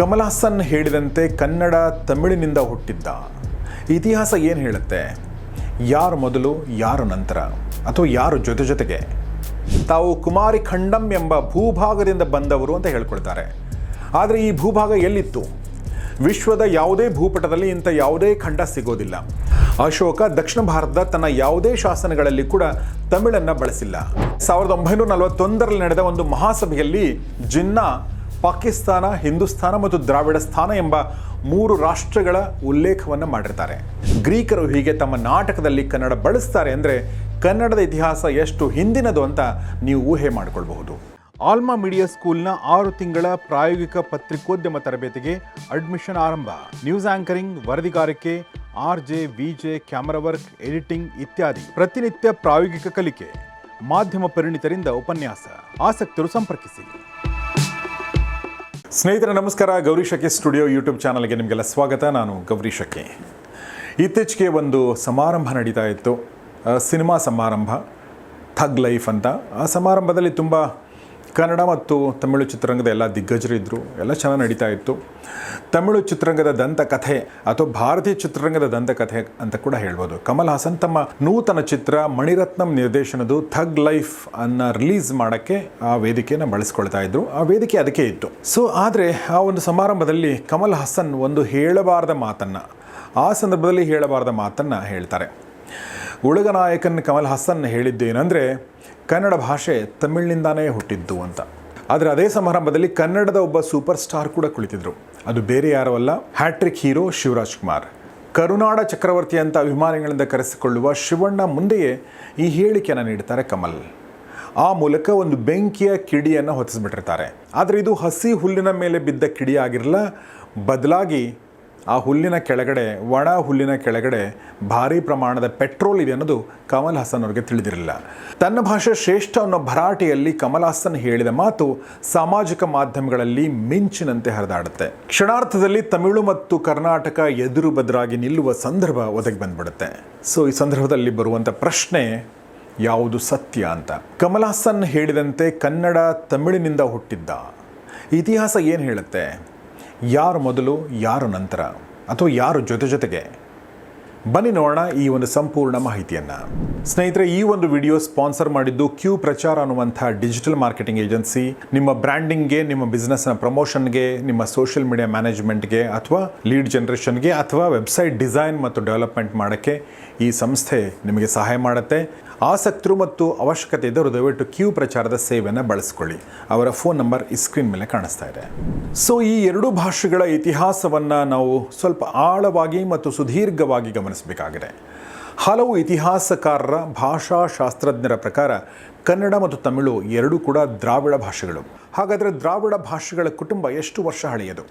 ಕಮಲ್ ಹಾಸನ್ ಹೇಳಿದಂತೆ ಕನ್ನಡ ತಮಿಳಿನಿಂದ ಹುಟ್ಟಿದ್ದ. ಇತಿಹಾಸ ಏನು ಹೇಳುತ್ತೆ? ಯಾರು ಮೊದಲು, ಯಾರು ನಂತರ? ಅಥವಾ ಯಾರು ಜೊತೆ ಜೊತೆಗೆ? ತಾವು ಕುಮಾರಿ ಖಂಡಂ ಎಂಬ ಭೂಭಾಗದಿಂದ ಬಂದವರು ಅಂತ ಹೇಳ್ಕೊಳ್ತಾರೆ. ಆದರೆ ಈ ಭೂಭಾಗ ಎಲ್ಲಿತ್ತು? ವಿಶ್ವದ ಯಾವುದೇ ಭೂಪಟದಲ್ಲಿ ಇಂಥ ಯಾವುದೇ ಖಂಡ ಸಿಗೋದಿಲ್ಲ. ಅಶೋಕ ದಕ್ಷಿಣ ಭಾರತದ ತನ್ನ ಯಾವುದೇ ಶಾಸನಗಳಲ್ಲಿ ಕೂಡ ತಮಿಳನ್ನು ಬಳಸಿಲ್ಲ. ಸಾವಿರದ ಒಂಬೈನೂರ ನಲವತ್ತೊಂದರಲ್ಲಿ ನಡೆದ ಒಂದು ಮಹಾಸಭೆಯಲ್ಲಿ ಜಿನ್ನಾ ಪಾಕಿಸ್ತಾನ ಹಿಂದೂಸ್ತಾನ ಮತ್ತು ದ್ರಾವಿಡ ಸ್ಥಾನ ಎಂಬ ಮೂರು ರಾಷ್ಟ್ರಗಳ ಉಲ್ಲೇಖವನ್ನು ಮಾಡಿರ್ತಾರೆ. ಗ್ರೀಕರು ಹೀಗೆ ತಮ್ಮ ನಾಟಕದಲ್ಲಿ ಕನ್ನಡ ಬಳಸ್ತಾರೆ ಅಂದರೆ ಕನ್ನಡದ ಇತಿಹಾಸ ಎಷ್ಟು ಹಿಂದಿನದು ಅಂತ ನೀವು ಊಹೆ ಮಾಡಿಕೊಳ್ಬಹುದು. ಆಲ್ಮಾ ಮೀಡಿಯಾ ಸ್ಕೂಲ್ನ ಆರು ತಿಂಗಳ ಪ್ರಾಯೋಗಿಕ ಪತ್ರಿಕೋದ್ಯಮ ತರಬೇತಿಗೆ ಅಡ್ಮಿಷನ್ ಆರಂಭ. News anchoring, ವರದಿಗಾರಿಕೆ, R J, V J, camera work, editing ಇತ್ಯಾದಿ ಪ್ರತಿನಿತ್ಯ ಪ್ರಾಯೋಗಿಕ ಕಲಿಕೆ, ಮಾಧ್ಯಮ ಪರಿಣಿತರಿಂದ ಉಪನ್ಯಾಸ. ಆಸಕ್ತರು ಸಂಪರ್ಕಿಸಿ. ಸ್ನೇಹಿತರೆ, ನಮಸ್ಕಾರ. ಗೌರಿ ಶಕೆ ಸ್ಟುಡಿಯೋ ಯೂಟ್ಯೂಬ್ ಚಾನಲ್ಗೆ ನಿಮಗೆಲ್ಲ ಸ್ವಾಗತ. ನಾನು ಗೌರಿ ಶಕೆ ಇತ್ತೀಚೆಗೆ ಒಂದು ಸಮಾರಂಭ ನಡೀತಾ ಇತ್ತು. ಸಿನಿಮಾ ಸಮಾರಂಭ, ಥಗ್ ಲೈಫ್ ಅಂತ. ಆ ಸಮಾರಂಭದಲ್ಲಿ ತುಂಬ ಕನ್ನಡ ಮತ್ತು ತಮಿಳು ಚಿತ್ರರಂಗದ ಎಲ್ಲ ದಿಗ್ಗಜರು ಇದ್ದರು ಎಲ್ಲ ಚೆನ್ನಾಗಿ ನಡೀತಾ ಇತ್ತು. ತಮಿಳು ಚಿತ್ರರಂಗದ ದಂತಕಥೆ ಅಥವಾ ಭಾರತೀಯ ಚಿತ್ರರಂಗದ ದಂತಕಥೆ ಅಂತ ಕೂಡ ಹೇಳ್ಬೋದು. ಕಮಲ್ ಹಾಸನ್ ತಮ್ಮ ನೂತನ ಚಿತ್ರ ಮಣಿರತ್ನಂ ನಿರ್ದೇಶನದು ಥಗ್ ಲೈಫ್ ಅನ್ನ ರಿಲೀಸ್ ಮಾಡೋಕ್ಕೆ ಆ ವೇದಿಕೆಯನ್ನು ಬಳಸ್ಕೊಳ್ತಾ ಇದ್ರು. ಆ ವೇದಿಕೆ ಅದಕ್ಕೆ ಇತ್ತು. ಸೊ ಆದರೆ ಆ ಒಂದು ಸಮಾರಂಭದಲ್ಲಿ ಕಮಲ್ ಹಾಸನ್ ಒಂದು ಹೇಳಬಾರದ ಮಾತನ್ನು, ಆ ಸಂದರ್ಭದಲ್ಲಿ ಹೇಳಬಾರದ ಮಾತನ್ನು ಹೇಳ್ತಾರೆ. ಉಳಗನಾಯಕನ್ ಕಮಲ್ ಹಾಸನ್ ಹೇಳಿದ್ದೇನೆಂದರೆ ಕನ್ನಡ ಭಾಷೆ ತಮಿಳಿನಿಂದಾನೇ ಹುಟ್ಟಿದ್ದು ಅಂತ. ಆದರೆ ಅದೇ ಸಮಾರಂಭದಲ್ಲಿ ಕನ್ನಡದ ಒಬ್ಬ ಸೂಪರ್ ಸ್ಟಾರ್ ಕೂಡ ಕುಳಿತಿದ್ರು. ಅದು ಬೇರೆ ಯಾರೂ ಅಲ್ಲ, ಹ್ಯಾಟ್ರಿಕ್ ಹೀರೋ ಶಿವರಾಜ್ ಕುಮಾರ್. ಕರುನಾಡ ಚಕ್ರವರ್ತಿ ಅಂತ ಅಭಿಮಾನಿಗಳಿಂದ ಕರೆಸಿಕೊಳ್ಳುವ ಶಿವಣ್ಣ ಮುಂದೆಯೇ ಈ ಹೇಳಿಕೆಯನ್ನು ನೀಡ್ತಾರೆ ಕಮಲ್. ಆ ಮೂಲಕ ಒಂದು ಬೆಂಕಿಯ ಕಿಡಿಯನ್ನು ಹೊತ್ತಿಸ್ಬಿಟ್ಟಿರ್ತಾರೆ ಆದರೆ ಇದು ಹಸಿ ಹುಲ್ಲಿನ ಮೇಲೆ ಬಿದ್ದ ಕಿಡಿಯಾಗಿರಲ್ಲ ಬದಲಾಗಿ ಆ ಹುಲ್ಲಿನ ಕೆಳಗಡೆ ಒಣ ಹುಲ್ಲಿನ ಕೆಳಗಡೆ ಭಾರೀ ಪ್ರಮಾಣದ ಪೆಟ್ರೋಲ್ ಇದೆ ಅನ್ನೋದು ಕಮಲ್ ಹಾಸನ್ ಅವರಿಗೆ ತಿಳಿದಿರಲಿಲ್ಲ. ತನ್ನ ಭಾಷೆ ಶ್ರೇಷ್ಠ ಅನ್ನೋ ಭರಾಟೆಯಲ್ಲಿ ಕಮಲ್ ಹಾಸನ್ ಹೇಳಿದ ಮಾತು ಸಾಮಾಜಿಕ ಮಾಧ್ಯಮಗಳಲ್ಲಿ ಮಿಂಚಿನಂತೆ ಹರಿದಾಡುತ್ತೆ. ಕ್ಷಣಾರ್ಥದಲ್ಲಿ ತಮಿಳು ಮತ್ತು ಕರ್ನಾಟಕ ಎದುರು ಬದರಾಗಿ ನಿಲ್ಲುವ ಸಂದರ್ಭ ಒದಗಿ ಬಂದ್ಬಿಡುತ್ತೆ. ಸೊ ಈ ಸಂದರ್ಭದಲ್ಲಿ ಬರುವಂಥ ಪ್ರಶ್ನೆ ಯಾವುದು ಸತ್ಯ ಅಂತ. ಕಮಲ್ ಹಾಸನ್ ಹೇಳಿದಂತೆ ಕನ್ನಡ ತಮಿಳಿನಿಂದ ಹುಟ್ಟಿದ್ದ. ಇತಿಹಾಸ ಏನು ಹೇಳುತ್ತೆ? ಯಾರು ಮೊದಲು, ಯಾರು ನಂತರ, ಅಥವಾ ಯಾರು ಜೊತೆ ಜೊತೆಗೆ? ಬನ್ನಿ ನೋಡೋಣ ಈ ಒಂದು ಸಂಪೂರ್ಣ ಮಾಹಿತಿಯನ್ನು. ಸ್ನೇಹಿತರೆ, ಈ ಒಂದು ವಿಡಿಯೋ ಸ್ಪಾನ್ಸರ್ ಮಾಡಿದ್ದು ಕ್ಯೂ ಪ್ರಚಾರ ಅನ್ನುವಂಥ ಡಿಜಿಟಲ್ ಮಾರ್ಕೆಟಿಂಗ್ ಏಜೆನ್ಸಿ. ನಿಮ್ಮ ಬ್ರ್ಯಾಂಡಿಂಗ್ಗೆ, ನಿಮ್ಮ ಬಿಸ್ನೆಸ್ನ ಪ್ರಮೋಷನ್ಗೆ, ನಿಮ್ಮ ಸೋಷಿಯಲ್ ಮೀಡಿಯಾ ಮ್ಯಾನೇಜ್ಮೆಂಟ್ಗೆ ಅಥವಾ ಲೀಡ್ ಜನ್ರೇಷನ್ಗೆ ಅಥವಾ ವೆಬ್ಸೈಟ್ ಡಿಸೈನ್ ಮತ್ತು ಡೆವಲಪ್ಮೆಂಟ್ ಮಾಡೋಕ್ಕೆ ಈ ಸಂಸ್ಥೆ ನಿಮಗೆ ಸಹಾಯ ಮಾಡುತ್ತೆ. ಆಸಕ್ತರು ಮತ್ತು ಅವಶ್ಯಕತೆ ಇದ್ದವರು ದಯವಿಟ್ಟು ಕ್ಯೂ ಪ್ರಚಾರದ ಸೇವೆಯನ್ನು ಬಳಸ್ಕೊಳ್ಳಿ. ಅವರ ಫೋನ್ ನಂಬರ್ ಈ ಸ್ಕ್ರೀನ್ ಮೇಲೆ ಕಾಣಿಸ್ತಾ ಇದೆ. ಸೊ ಈ ಎರಡೂ ಭಾಷೆಗಳ ಇತಿಹಾಸವನ್ನು ನಾವು ಸ್ವಲ್ಪ ಆಳವಾಗಿ ಮತ್ತು ಸುದೀರ್ಘವಾಗಿ ಗಮನಿಸಬೇಕಾಗಿದೆ. ಹಲವು ಇತಿಹಾಸಕಾರರ ಭಾಷಾಶಾಸ್ತ್ರಜ್ಞರ ಪ್ರಕಾರ ಕನ್ನಡ ಮತ್ತು ತಮಿಳು ಎರಡೂ ಕೂಡ ದ್ರಾವಿಡ ಭಾಷೆಗಳು. ಹಾಗಾದರೆ ದ್ರಾವಿಡ ಭಾಷೆಗಳ ಕುಟುಂಬ ಎಷ್ಟು ವರ್ಷ ಹಳೆಯದು?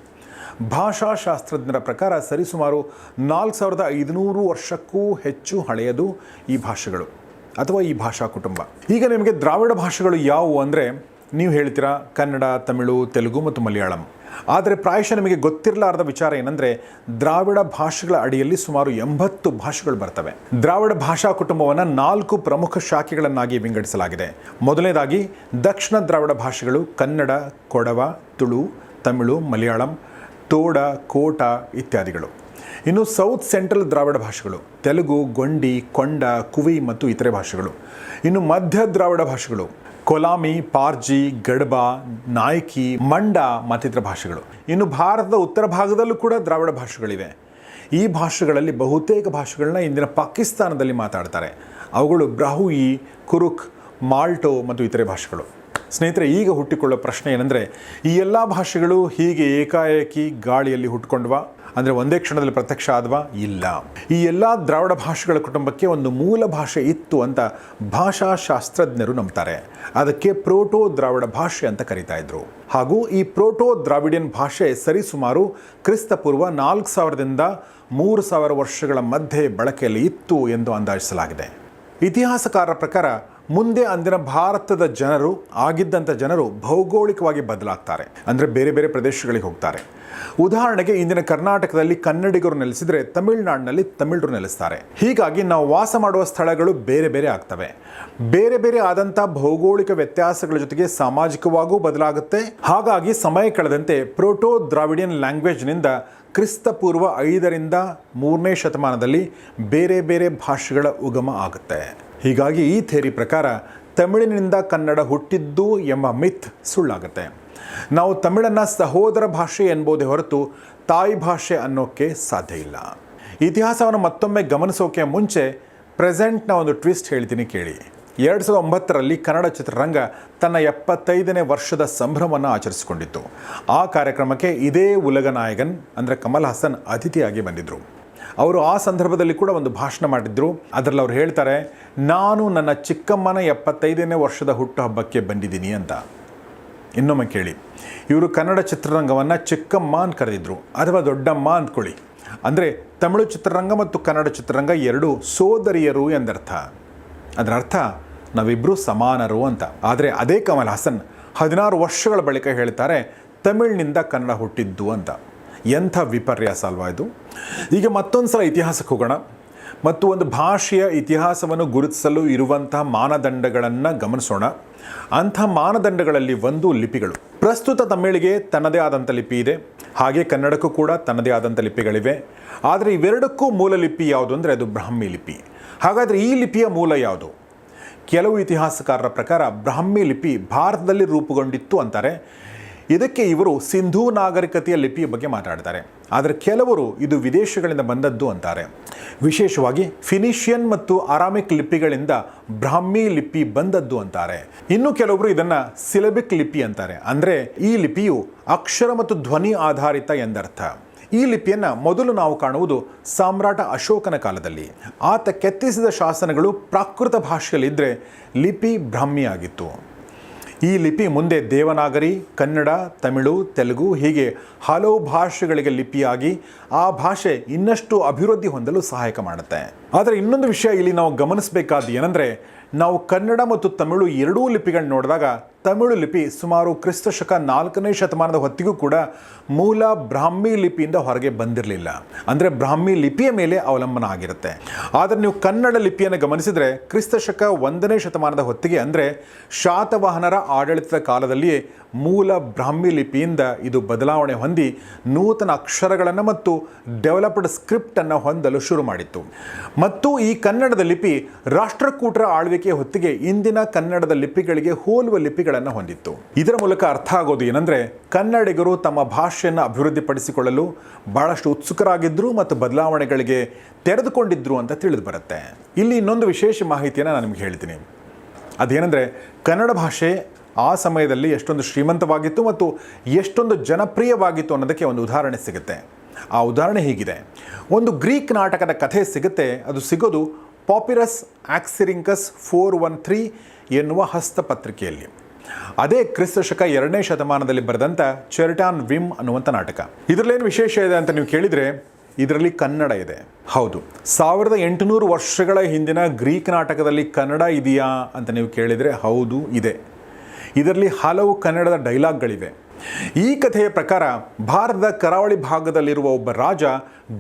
ಭಾಷಾಶಾಸ್ತ್ರಜ್ಞರ ಪ್ರಕಾರ ಸರಿಸುಮಾರು ನಾಲ್ಕು ಸಾವಿರದ ಐದುನೂರು ವರ್ಷಕ್ಕೂ ಹೆಚ್ಚು ಹಳೆಯದು ಈ ಭಾಷೆಗಳು. ಅಥವಾ ಈ ಭಾಷಾ ಕುಟುಂಬ. ಈಗ ನಿಮಗೆ ದ್ರಾವಿಡ ಭಾಷೆಗಳು ಯಾವುವು ಅಂದರೆ ನೀವು ಹೇಳ್ತೀರಾ ಕನ್ನಡ, ತಮಿಳು, ತೆಲುಗು ಮತ್ತು ಮಲಯಾಳಂ. ಆದರೆ ಪ್ರಾಯಶಃ ನಿಮಗೆ ಗೊತ್ತಿರಲಾರದ ವಿಚಾರ ಏನಂದರೆ ದ್ರಾವಿಡ ಭಾಷೆಗಳ ಅಡಿಯಲ್ಲಿ ಸುಮಾರು ಎಂಬತ್ತು ಭಾಷೆಗಳು ಬರ್ತವೆ. ದ್ರಾವಿಡ ಭಾಷಾ ಕುಟುಂಬವನ್ನು ನಾಲ್ಕು ಪ್ರಮುಖ ಶಾಖೆಗಳನ್ನಾಗಿ ವಿಂಗಡಿಸಲಾಗಿದೆ. ಮೊದಲನೇದಾಗಿ ದಕ್ಷಿಣ ದ್ರಾವಿಡ ಭಾಷೆಗಳು ಕನ್ನಡ, ಕೊಡವ, ತುಳು, ತಮಿಳು, ಮಲಯಾಳಂ, ತೋಡ, ಕೋಟ ಇತ್ಯಾದಿಗಳು. ಇನ್ನು ಸೌತ್ ಸೆಂಟ್ರಲ್ ದ್ರಾವಿಡ ಭಾಷೆಗಳು, ತೆಲುಗು, ಗೊಂಡಿ, ಕೊಂಡ, ಕುವಿ ಮತ್ತು ಇತರೆ ಭಾಷೆಗಳು. ಇನ್ನು ಮಧ್ಯ ದ್ರಾವಿಡ ಭಾಷೆಗಳು, ಕೊಲಾಮಿ, ಪಾರ್ಜಿ, ಗಡ್ಬ, ನಾಯ್ಕಿ, ಮಂಡ ಮತ್ತಿತರ ಭಾಷೆಗಳು. ಇನ್ನು ಭಾರತದ ಉತ್ತರ ಭಾಗದಲ್ಲೂ ಕೂಡ ದ್ರಾವಿಡ ಭಾಷೆಗಳಿವೆ. ಈ ಭಾಷೆಗಳಲ್ಲಿ ಬಹುತೇಕ ಭಾಷೆಗಳನ್ನ ಇಂದಿನ ಪಾಕಿಸ್ತಾನದಲ್ಲಿ ಮಾತಾಡ್ತಾರೆ. ಅವುಗಳು ಬ್ರಾಹುಯಿ ಕುರುಕ್, ಮಾಲ್ಟೋ ಮತ್ತು ಇತರೆ ಭಾಷೆಗಳು. ಸ್ನೇಹಿತರೆ, ಈಗ ಹುಟ್ಟಿಕೊಳ್ಳೋ ಪ್ರಶ್ನೆ ಏನಂದರೆ, ಈ ಎಲ್ಲ ಭಾಷೆಗಳು ಹೀಗೆ ಏಕಾಏಕಿ ಗಾಳಿಯಲ್ಲಿ ಹುಟ್ಕೊಂಡ್ವಾ? ಅಂದರೆ ಒಂದೇ ಕ್ಷಣದಲ್ಲಿ ಪ್ರತ್ಯಕ್ಷ ಆದ್ವಾ? ಇಲ್ಲ. ಈ ಎಲ್ಲ ದ್ರಾವಿಡ ಭಾಷೆಗಳ ಕುಟುಂಬಕ್ಕೆ ಒಂದು ಮೂಲ ಭಾಷೆ ಇತ್ತು ಅಂತ ಭಾಷಾಶಾಸ್ತ್ರಜ್ಞರು ನಂಬ್ತಾರೆ. ಅದಕ್ಕೆ ಪ್ರೋಟೋ ದ್ರಾವಿಡ ಭಾಷೆ ಅಂತ ಕರೀತಾ ಇದ್ರು. ಹಾಗೂ ಈ ಪ್ರೋಟೋ ದ್ರಾವಿಡಿಯನ್ ಭಾಷೆ ಸರಿಸುಮಾರು ಕ್ರಿಸ್ತಪೂರ್ವ ನಾಲ್ಕು ಸಾವಿರದಿಂದ ಮೂರು ಸಾವಿರ ವರ್ಷಗಳ ಮಧ್ಯೆ ಬಳಕೆಯಲ್ಲಿ ಇತ್ತು ಎಂದು ಅಂದಾಜಿಸಲಾಗಿದೆ. ಇತಿಹಾಸಕಾರರ ಪ್ರಕಾರ ಮುಂದೆ ಅಂದಿನ ಭಾರತದ ಜನರು ಆಗಿದ್ದಂಥ ಜನರು ಭೌಗೋಳಿಕವಾಗಿ ಬದಲಾಗ್ತಾರೆ. ಅಂದರೆ ಬೇರೆ ಬೇರೆ ಪ್ರದೇಶಗಳಿಗೆ ಹೋಗ್ತಾರೆ. ಉದಾಹರಣೆಗೆ ಇಂದಿನ ಕರ್ನಾಟಕದಲ್ಲಿ ಕನ್ನಡಿಗರು ನೆಲೆಸಿದರೆ ತಮಿಳುನಾಡಿನಲ್ಲಿ ತಮಿಳರು ನೆಲೆಸ್ತಾರೆ. ಹೀಗಾಗಿ ನಾವು ವಾಸ ಮಾಡುವ ಸ್ಥಳಗಳು ಬೇರೆ ಬೇರೆ ಆಗ್ತವೆ. ಬೇರೆ ಬೇರೆ ಆದಂಥ ಭೌಗೋಳಿಕ ವ್ಯತ್ಯಾಸಗಳ ಜೊತೆಗೆ ಸಾಮಾಜಿಕವಾಗೂ ಬದಲಾಗುತ್ತೆ. ಹಾಗಾಗಿ ಸಮಯ ಕಳೆದಂತೆ ಪ್ರೋಟೋ ದ್ರಾವಿಡಿಯನ್ ಲ್ಯಾಂಗ್ವೇಜ್ನಿಂದ ಕ್ರಿಸ್ತಪೂರ್ವ ಐದರಿಂದ ಮೂರನೇ ಶತಮಾನದಲ್ಲಿ ಬೇರೆ ಬೇರೆ ಭಾಷೆಗಳ ಉಗಮ ಆಗುತ್ತೆ. ಹೀಗಾಗಿ ಈ ಥೇರಿ ಪ್ರಕಾರ ತಮಿಳಿನಿಂದ ಕನ್ನಡ ಹುಟ್ಟಿದ್ದು ಎಂಬ ಮಿತ್ ಸುಳ್ಳಾಗುತ್ತೆ. ನಾವು ತಮಿಳನ್ನು ಸಹೋದರ ಭಾಷೆ ಎನ್ಬೋದೇ ಹೊರತು ತಾಯಿ ಭಾಷೆ ಅನ್ನೋಕ್ಕೆ ಸಾಧ್ಯ ಇಲ್ಲ. ಇತಿಹಾಸವನ್ನು ಮತ್ತೊಮ್ಮೆ ಗಮನಿಸೋಕೆ ಮುಂಚೆ ಪ್ರೆಸೆಂಟ್ನ ಒಂದು ಟ್ವಿಸ್ಟ್ ಹೇಳ್ತೀನಿ ಕೇಳಿ. ಎರಡು ಸಾವಿರದ ಒಂಬತ್ತರಲ್ಲಿ ಕನ್ನಡ ಚಿತ್ರರಂಗ ತನ್ನ ಎಪ್ಪತ್ತೈದನೇ ವರ್ಷದ ಸಂಭ್ರಮವನ್ನು ಆಚರಿಸಿಕೊಂಡಿತ್ತು. ಆ ಕಾರ್ಯಕ್ರಮಕ್ಕೆ ಇದೇ ಉಲಗ ನಾಯಕನ್ ಅಂದರೆ ಕಮಲ್ ಹಾಸನ್ ಅತಿಥಿಯಾಗಿ ಬಂದಿದ್ದರು ಅವರು ಆ ಸಂದರ್ಭದಲ್ಲಿ ಕೂಡ ಒಂದು ಭಾಷಣ ಮಾಡಿದ್ರು. ಅದರಲ್ಲಿ ಅವ್ರು ಹೇಳ್ತಾರೆ, ನಾನು ನನ್ನ ಚಿಕ್ಕಮ್ಮನ ಎಪ್ಪತ್ತೈದನೇ ವರ್ಷದ ಹುಟ್ಟುಹಬ್ಬಕ್ಕೆ ಬಂದಿದ್ದೀನಿ ಅಂತ. ಇನ್ನೊಮ್ಮೆ ಕೇಳಿ, ಇವರು ಕನ್ನಡ ಚಿತ್ರರಂಗವನ್ನು ಚಿಕ್ಕಮ್ಮ ಅಂತ ಕರೆದಿದ್ರು, ಅಥವಾ ದೊಡ್ಡಮ್ಮ ಅಂದ್ಕೊಳ್ಳಿ. ಅಂದರೆ ತಮಿಳು ಚಿತ್ರರಂಗ ಮತ್ತು ಕನ್ನಡ ಚಿತ್ರರಂಗ ಎರಡು ಸೋದರಿಯರು ಎಂದರ್ಥ. ಅದರ ಅರ್ಥ ನಾವಿಬ್ಬರು ಸಮಾನರು ಅಂತ. ಆದರೆ ಅದೇ ಕಮಲ್ ಹಾಸನ್ ಹದಿನಾರು ವರ್ಷಗಳ ಬಳಿಕ ಹೇಳ್ತಾರೆ, ತಮಿಳಿನಿಂದ ಕನ್ನಡ ಹುಟ್ಟಿದ್ದು ಅಂತ. ಎಂಥ ವಿಪರ್ಯಾಸ ಅಲ್ವಾ ಇದು? ಈಗ ಮತ್ತೊಂದು ಸಲ ಇತಿಹಾಸಕ್ಕೆ ಹೋಗೋಣ. ಮತ್ತು ಒಂದು ಭಾಷೆಯ ಇತಿಹಾಸವನ್ನು ಗುರುತಿಸಲು ಇರುವಂತಹ ಮಾನದಂಡಗಳನ್ನು ಗಮನಿಸೋಣ. ಅಂಥ ಮಾನದಂಡಗಳಲ್ಲಿ ಒಂದು ಲಿಪಿಗಳು. ಪ್ರಸ್ತುತ ತಮಿಳಿಗೆ ತನ್ನದೇ ಆದಂಥ ಲಿಪಿ ಇದೆ. ಹಾಗೆ ಕನ್ನಡಕ್ಕೂ ಕೂಡ ತನ್ನದೇ ಆದಂಥ ಲಿಪಿಗಳಿವೆ. ಆದರೆ ಇವೆರಡಕ್ಕೂ ಮೂಲ ಲಿಪಿ ಯಾವುದು ಅಂದರೆ ಅದು ಬ್ರಾಹ್ಮಿ ಲಿಪಿ. ಹಾಗಾದರೆ ಈ ಲಿಪಿಯ ಮೂಲ ಯಾವುದು? ಕೆಲವು ಇತಿಹಾಸಕಾರರ ಪ್ರಕಾರ ಬ್ರಾಹ್ಮಿ ಲಿಪಿ ಭಾರತದಲ್ಲಿ ರೂಪುಗೊಂಡಿತ್ತು ಅಂತಾರೆ. ಇದಕ್ಕೆ ಇವರು ಸಿಂಧೂ ನಾಗರಿಕತೆಯ ಲಿಪಿಯ ಬಗ್ಗೆ ಮಾತಾಡ್ತಾರೆ ಆದರೆ ಕೆಲವರು ಇದು ವಿದೇಶಗಳಿಂದ ಬಂದದ್ದು ಅಂತಾರೆ. ವಿಶೇಷವಾಗಿ ಫಿನಿಷಿಯನ್ ಮತ್ತು ಅರಾಮಿಕ್ ಲಿಪಿಗಳಿಂದ ಬ್ರಾಹ್ಮಿ ಲಿಪಿ ಬಂದದ್ದು ಅಂತಾರೆ. ಇನ್ನು ಕೆಲವರು ಇದನ್ನು ಸಿಲಬಿಕ್ ಲಿಪಿ ಅಂತಾರೆ. ಅಂದರೆ ಈ ಲಿಪಿಯು ಅಕ್ಷರ ಮತ್ತು ಧ್ವನಿ ಆಧಾರಿತ ಎಂದರ್ಥ. ಈ ಲಿಪಿಯನ್ನು ಮೊದಲು ನಾವು ಕಾಣುವುದು ಸಾಮ್ರಾಟ ಅಶೋಕನ ಕಾಲದಲ್ಲಿ. ಆತ ಕೆತ್ತಿಸಿದ ಶಾಸನಗಳು ಪ್ರಾಕೃತ ಭಾಷೆಯಲ್ಲಿದ್ದರೆ ಲಿಪಿ ಬ್ರಾಹ್ಮಿ ಆಗಿತ್ತು. ಈ ಲಿಪಿ ಮುಂದೆ ದೇವನಾಗರಿ, ಕನ್ನಡ, ತಮಿಳು, ತೆಲುಗು ಹೀಗೆ ಹಲವು ಭಾಷೆಗಳಿಗೆ ಲಿಪಿಯಾಗಿ ಆ ಭಾಷೆ ಇನ್ನಷ್ಟು ಅಭಿವೃದ್ಧಿ ಹೊಂದಲು ಸಹಾಯಕ ಮಾಡುತ್ತೆ. ಆದರೆ ಇನ್ನೊಂದು ವಿಷಯ ಇಲ್ಲಿ ನಾವು ಗಮನಿಸಬೇಕಾದ ಏನಂದರೆ ನಾವು ಕನ್ನಡ ಮತ್ತು ತಮಿಳು ಎರಡೂ ಲಿಪಿಗಳನ್ನ ನೋಡಿದಾಗ ತಮಿಳು ಲಿಪಿ ಸುಮಾರು ಕ್ರಿಸ್ತ ಶಕ ನಾಲ್ಕನೇ ಶತಮಾನದ ಹೊತ್ತಿಗೂ ಕೂಡ ಮೂಲ ಬ್ರಾಹ್ಮಿ ಲಿಪಿಯಿಂದ ಹೊರಗೆ ಬಂದಿರಲಿಲ್ಲ. ಅಂದರೆ ಬ್ರಾಹ್ಮಿ ಲಿಪಿಯ ಮೇಲೆ ಅವಲಂಬನ ಆಗಿರುತ್ತೆ. ಆದರೆ ನೀವು ಕನ್ನಡ ಲಿಪಿಯನ್ನು ಗಮನಿಸಿದರೆ ಕ್ರಿಸ್ತ ಶಕ ಒಂದನೇ ಶತಮಾನದ ಹೊತ್ತಿಗೆ ಅಂದರೆ ಶಾತವಾಹನರ ಆಡಳಿತದ ಕಾಲದಲ್ಲಿಯೇ ಮೂಲ ಬ್ರಾಹ್ಮಿ ಲಿಪಿಯಿಂದ ಇದು ಬದಲಾವಣೆ ಹೊಂದಿ ನೂತನ ಅಕ್ಷರಗಳನ್ನು ಮತ್ತು ಡೆವಲಪ್ಡ್ ಸ್ಕ್ರಿಪ್ಟನ್ನು ಹೊಂದಲು ಶುರು ಮಾಡಿತ್ತು. ಮತ್ತು ಈ ಕನ್ನಡದ ಲಿಪಿ ರಾಷ್ಟ್ರಕೂಟರ ಆಳ್ವಿಕೆಯ ಹೊತ್ತಿಗೆ ಇಂದಿನ ಕನ್ನಡದ ಲಿಪಿಗಳಿಗೆ ಹೋಲುವ ಲಿಪಿಗಳನ್ನು ಹೊಂದಿತ್ತು. ಇದರ ಮೂಲಕ ಅರ್ಥ ಆಗೋದು ಏನಂದರೆ, ಕನ್ನಡಿಗರು ತಮ್ಮ ಭಾಷೆಯನ್ನು ಅಭಿವೃದ್ಧಿಪಡಿಸಿಕೊಳ್ಳಲು ಬಹಳಷ್ಟು ಉತ್ಸುಕರಾಗಿದ್ದರು ಮತ್ತು ಬದಲಾವಣೆಗಳಿಗೆ ತೆರೆದುಕೊಂಡಿದ್ದರು ಅಂತ ತಿಳಿದು ಬರುತ್ತೆ. ಇಲ್ಲಿ ಇನ್ನೊಂದು ವಿಶೇಷ ಮಾಹಿತಿಯನ್ನು ನಾನು ನಿಮಗೆ ಹೇಳ್ತೀನಿ. ಅದೇನೆಂದರೆ, ಕನ್ನಡ ಭಾಷೆ ಆ ಸಮಯದಲ್ಲಿ ಎಷ್ಟೊಂದು ಶ್ರೀಮಂತವಾಗಿತ್ತು ಮತ್ತು ಎಷ್ಟೊಂದು ಜನಪ್ರಿಯವಾಗಿತ್ತು ಅನ್ನೋದಕ್ಕೆ ಒಂದು ಉದಾಹರಣೆ ಸಿಗುತ್ತೆ. ಆ ಉದಾಹರಣೆ ಹೀಗಿದೆ. ಒಂದು ಗ್ರೀಕ್ ನಾಟಕದ ಕಥೆ ಸಿಗುತ್ತೆ. ಅದು ಸಿಗೋದು papyrus oxyrhynchus four one three ಎನ್ನುವ ಹಸ್ತಪತ್ರಿಕೆಯಲ್ಲಿ. ಅದೇ ಕ್ರಿಸ್ತ ಶಕ ಎರಡನೇ ಶತಮಾನದಲ್ಲಿ ಬರೆದಂಥ ಚೆರ್ಟಾನ್ ವಿಮ್ ಅನ್ನುವಂಥ ನಾಟಕ. ಇದರಲ್ಲೇನು ವಿಶೇಷ ಇದೆ ಅಂತ ನೀವು ಕೇಳಿದರೆ, ಇದರಲ್ಲಿ ಕನ್ನಡ ಇದೆ. ಹೌದು, ಸಾವಿರದ ಎಂಟುನೂರು ವರ್ಷಗಳ ಹಿಂದಿನ ಗ್ರೀಕ್ ನಾಟಕದಲ್ಲಿ ಕನ್ನಡ ಇದೆಯಾ ಅಂತ ನೀವು ಕೇಳಿದರೆ ಹೌದು, ಇದೆ. ಇದರಲ್ಲಿ ಹಲವು ಕನ್ನಡದ ಡೈಲಾಗ್ಗಳಿವೆ. ಈ ಕಥೆಯ ಪ್ರಕಾರ ಭಾರತದ ಕರಾವಳಿ ಭಾಗದಲ್ಲಿರುವ ಒಬ್ಬ ರಾಜ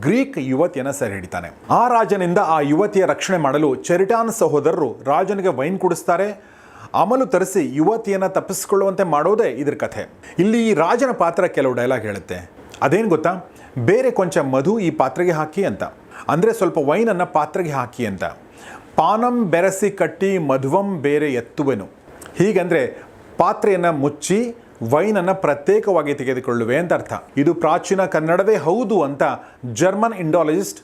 ಗ್ರೀಕ್ ಯುವತಿಯನ್ನು ಸೆರೆ ಹಿಡಿತಾನೆ. ಆ ರಾಜನಿಂದ ಆ ಯುವತಿಯ ರಕ್ಷಣೆ ಮಾಡಲು ಚೆರಿಟಾನ್ ಸಹೋದರರು ರಾಜನಿಗೆ ವೈನ್ ಕುಡಿಸ್ತಾರೆ ಅಮಲು ತರಿಸಿ ಯುವತಿಯನ್ನು ತಪ್ಪಿಸಿಕೊಳ್ಳುವಂತೆ ಮಾಡೋದೇ ಇದ್ರ ಕಥೆ. ಇಲ್ಲಿ ಈ ರಾಜನ ಪಾತ್ರ ಕೆಲವು ಡೈಲಾಗ್ ಹೇಳುತ್ತೆ. ಅದೇನು ಗೊತ್ತಾ? ಬೇರೆ ಕೊಂಚ ಮಧು ಈ ಪಾತ್ರೆಗೆ ಹಾಕಿ ಅಂತ. ಅಂದರೆ ಸ್ವಲ್ಪ ವೈನನ್ನು ಪಾತ್ರೆಗೆ ಹಾಕಿ ಅಂತ. ಪಾನಂ ಬೆರೆಸಿ ಕಟ್ಟಿ ಮಧುವಂ ಬೇರೆ ಎತ್ತುವೆನು. ಹೀಗಂದರೆ ಪಾತ್ರೆಯನ್ನು ಮುಚ್ಚಿ ವೈನನ್ನು ಪ್ರತ್ಯೇಕವಾಗಿ ತೆಗೆದುಕೊಳ್ಳುವೆ ಅಂತ ಅರ್ಥ. ಇದು ಪ್ರಾಚೀನ ಕನ್ನಡವೇ ಹೌದು ಅಂತ ಜರ್ಮನ್ ಇಂಡಾಲಜಿಸ್ಟ್